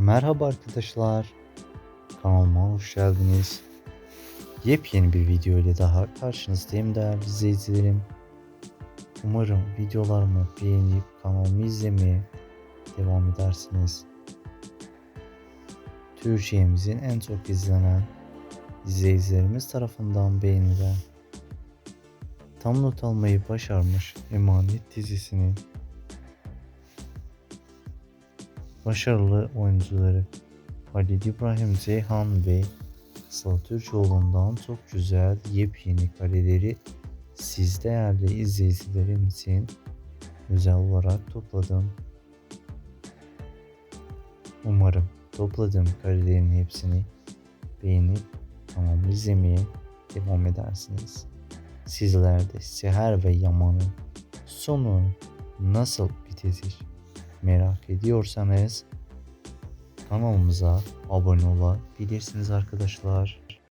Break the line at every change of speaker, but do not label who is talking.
Merhaba arkadaşlar. Kanalıma hoş geldiniz. Yepyeni bir video ile daha karşınızdayım değerli izleyicilerim. Umarım videolarımı beğenip kanalımı izlemeye devam edersiniz. Türkiye'mizin en çok izlenen izleyicilerimiz tarafından beğenilen tam not almayı başarmış Emanet dizisinin başarılı oyuncuları Halil İbrahim Ceyhan ve Sıla Türkoğlu'ndan çok güzel yepyeni kareleri siz değerli izleyicilerim için özel olarak topladım. Umarım topladığım karelerin hepsini beğenip tamam izlemeye devam edersiniz. Sizler de Seher ve Yaman'ın sonu nasıl bitecek merak ediyorsanız kanalımıza abone olabilirsiniz arkadaşlar.